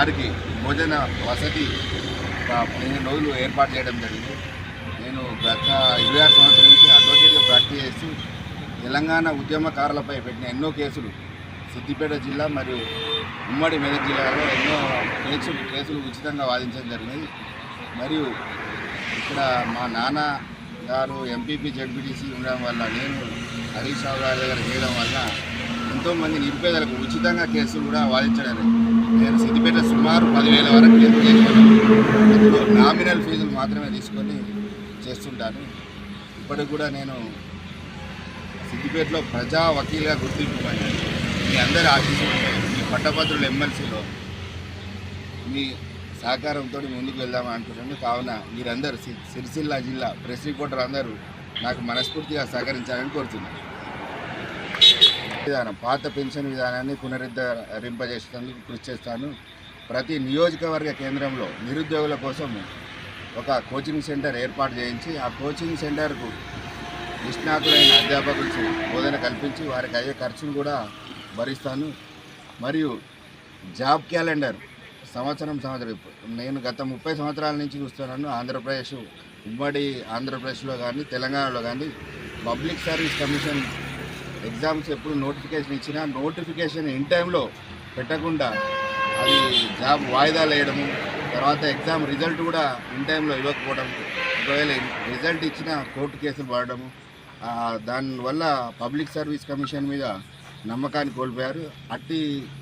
వారికి భోజన వసతి పదిహేను రోజులు ఏర్పాటు చేయడం జరిగింది. నేను గత ఇరవై ఆరు సంవత్సరం నుంచి అడ్వకేట్గా ప్రాక్టీస్ చేస్తూ తెలంగాణ ఉద్యమకారులపై పెట్టిన ఎన్నో కేసులు సిద్దిపేట జిల్లా మరియు ఉమ్మడి మెదక్ జిల్లాలో ఎన్నో కేసులు కేసులు ఉచితంగా వాదించడం జరిగింది. మరియు ఇక్కడ మా నాన్న గారు ఎంపీపీ జడ్పీటీసీ ఉండడం వల్ల నేను హరీష్ రావు గారి దగ్గర చేయడం వల్ల ఎంతోమంది నిరుపేదలకు ఉచితంగా కేసులు కూడా వాదించడం నేను సిద్దిపేట సుమారు పదివేల వరకు కేసులు నామినల్ ఫీజులు మాత్రమే తీసుకొని చేస్తుంటాను. ఇప్పటికి కూడా నేను సిద్దిపేటలో ప్రజా వకీల్గా గుర్తింపు మీ అందరి ఆశీస్సులు మీ పట్టభద్రుల ఎమ్మెల్సీలో మీ సహకారంతో ముందుకు వెళ్దామని అనుకుంటున్నాను. కావున మీరందరూ సి- సిరిసిల్ల జిల్లా ప్రెస్ రిపోర్టర్ అందరూ నాకు మనస్ఫూర్తిగా సహకరించాలని కోరుతున్నాను. విధానం పాత పెన్షన్ విధానాన్ని పునరుద్ధరింపజేసేందుకు కృషి చేస్తాను. ప్రతి నియోజకవర్గ కేంద్రంలో నిరుద్యోగుల కోసం ఒక కోచింగ్ సెంటర్ ఏర్పాటు చేయించి ఆ కోచింగ్ సెంటర్కు నిష్ణాతులైన అధ్యాపకులకు బోధన కల్పించి వారికి అయ్యే ఖర్చును కూడా భరిస్తాను. మరియు జాబ్ క్యాలెండర్ సంవత్సరం సంవత్సరం నేను గత ముప్పై సంవత్సరాల నుంచి చూస్తున్నాను. ఆంధ్రప్రదేశ్ ఉమ్మడి ఆంధ్రప్రదేశ్లో కానీ తెలంగాణలో కానీ పబ్లిక్ సర్వీస్ కమిషన్ ఎగ్జామ్స్ ఎప్పుడు నోటిఫికేషన్ ఇచ్చినా నోటిఫికేషన్ ఇన్ టైంలో పెట్టకుండా అది జాబ్ వాయిదాలు వేయడము తర్వాత ఎగ్జామ్ రిజల్ట్ కూడా ఇన్ టైంలో ఇవ్వకపోవడం ఒకవేళ రిజల్ట్ ఇచ్చిన కోర్టు కేసులు పడడము దానివల్ల పబ్లిక్ సర్వీస్ కమిషన్ మీద నమ్మకాన్ని కోల్పోయారు. అట్టి